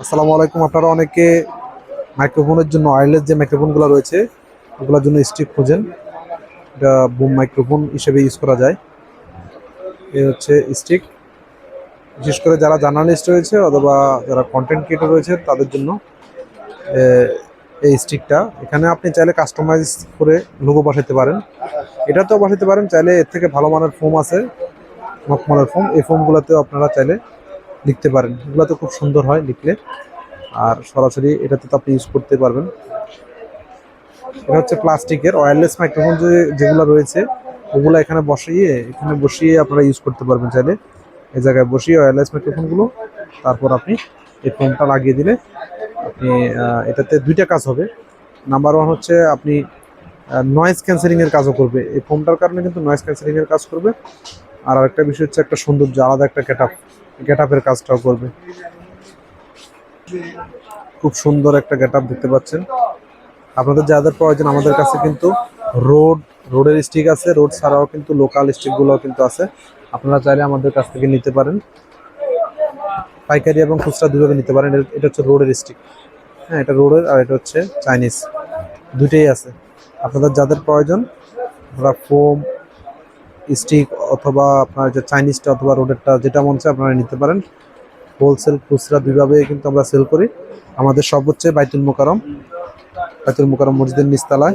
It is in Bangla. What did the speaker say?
আসসালামু আলাইকুম। আপনারা অনেকে মাইক্রোফোনের জন্য ওয়্যারলেস যে মাইক্রোফোনগুলো রয়েছে, ওগুলোর জন্য স্টিক খোঁজেন। এটা বুম মাইক্রোফোন হিসেবে ইউজ করা যায়। এ হচ্ছে স্টিক বিশেষ করে যারা জার্নালিস্ট রয়েছে অথবা যারা কন্টেন্ট ক্রিয়েটর রয়েছে, তাদের জন্য এই স্টিকটা এখানে আপনি চাইলে কাস্টমাইজ করে লোগো বসাতে পারেন। এটাতেও বসাতে পারেন। চাইলে এর থেকে ভালো মানের ফোম আছে মখমলের ফোম এই ফোমগুলোতেও আপনারা চাইলে লিখতে পারেন। এগুলো তো খুব সুন্দর হয় লিখলে। আর সরাসরি এটাতে তো আপনি ইউজ করতে পারবেন। এটা হচ্ছে প্লাস্টিকের ওয়্যারলেস মাইক্রোফোন যে, যেগুলো রয়েছে, ওগুলো এখানে বসিয়ে এখানে বসিয়ে আপনারা ইউজ করতে পারবেন চাইলে। এই জায়গায় বসিয়ে ওয়্যারলেস মাইক্রোফোনগুলো তারপর আপনি এই ফোনটা লাগিয়ে দিলে আপনি এটাতে দুইটা কাজ হবে। নাম্বার ওয়ান হচ্ছে আপনি নয়েজ ক্যান্সেলিং এর কাজও করবে। এই ফোনটার কারণে কিন্তু নয়েজ ক্যান্সেলিং এর কাজ করবে। আর আরেকটা বিষয় হচ্ছে একটা সৌন্দর্য, আলাদা একটা গেট আপ গেট আপের কাজটাও করবে। খুব সুন্দর একটা গেট আপ দেখতে পাচ্ছেন। আপনাদের যাদের প্রয়োজন, আমাদের কাছে কিন্তু রোড রোডের স্টিক আছে। রোড ছাড়াও কিন্তু লোকাল স্টিকগুলো কিন্তু আছে। আপনারা চাইলে আমাদের কাছ থেকে নিতে পারেন। পাইকারি এবং খুচরা দুভাবে নিতে পারেন। এটা- হচ্ছে রোডের স্টিক হ্যাঁ এটা রোডের আর এটা হচ্ছে চাইনিজ দুইটাই আছে। আপনাদের যাদের প্রয়োজন, আপনারা ফোম স্টিক অথবা আপনার যে চাইনিজটা অথবা রোডেরটা যেটা মন চায় আপনারা নিতে পারেন। হোলসেল খুচরা দুইভাবে কিন্তু আমরা সেল করি। আমাদের সব হচ্ছে বাইতুল মোকারম বাইতুল মোকারম মসজিদের নিচতলায়।